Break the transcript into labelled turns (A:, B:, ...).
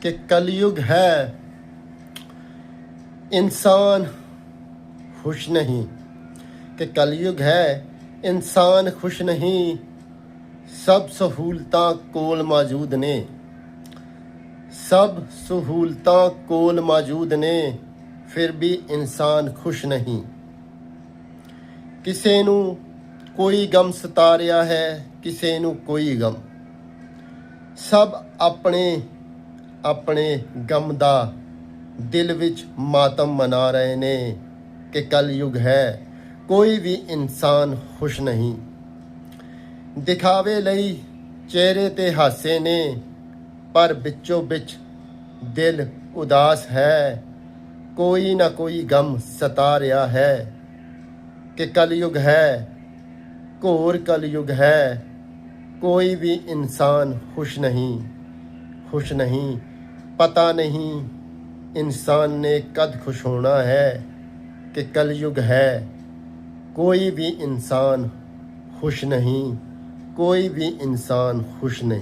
A: ਕਿ ਕਲਯੁਗ ਹੈ। ਇਨਸਾਨ ਖੁਸ਼ ਨਹੀਂ। ਕਿ ਕਲਯੁਗ ਹੈ, ਇਨਸਾਨ ਖੁਸ਼ ਨਹੀਂ। ਸਭ ਸਹੂਲਤਾਂ ਕੋਲ ਮੌਜੂਦ ਨੇ। ਸਭ ਸਹੂਲਤਾਂ ਕੋਲ ਮੌਜੂਦ ਨੇ, ਫਿਰ ਵੀ ਇਨਸਾਨ ਖੁਸ਼ ਨਹੀਂ। ਕਿਸੇ ਨੂੰ ਕੋਈ ਗਮ ਸਤਾ ਰਿਹਾ ਹੈ, ਕਿਸੇ ਨੂੰ ਕੋਈ ਗਮ। ਸਭ ਆਪਣੇ ਆਪਣੇ ਗਮ ਦਾ ਦਿਲ ਵਿੱਚ ਮਾਤਮ ਮਨਾ ਰਹੇ ਨੇ ਕਿ ਕਲਯੁਗ ਹੈ, ਕੋਈ ਵੀ ਇਨਸਾਨ ਖੁਸ਼ ਨਹੀਂ। ਦਿਖਾਵੇ ਲਈ ਚਿਹਰੇ ਤੇ ਹਾਸੇ ਨੇ, ਪਰ ਵਿੱਚੋਂ ਵਿੱਚ ਦਿਲ ਉਦਾਸ ਹੈ। ਕੋਈ ਨਾ ਕੋਈ ਗਮ ਸਤਾ ਰਿਹਾ ਹੈ ਕਿ ਕਲਯੁਗ ਹੈ, ਘੋਰ ਕਲਯੁਗ ਹੈ। ਕੋਈ ਵੀ ਇਨਸਾਨ ਖੁਸ਼ ਨਹੀਂ ਖੁਸ਼ ਨਹੀਂ। ਪਤਾ ਨਹੀਂ ਇਨਸਾਨ ਨੇ ਕਦ ਖੁਸ਼ ਹੋਣਾ ਹੈ ਕਿ ਕਲਯੁਗ ਹੈ। ਕੋਈ ਵੀ ਇਨਸਾਨ ਖੁਸ਼ ਨਹੀਂ, ਕੋਈ ਵੀ ਇਨਸਾਨ ਖੁਸ਼ ਨਹੀਂ।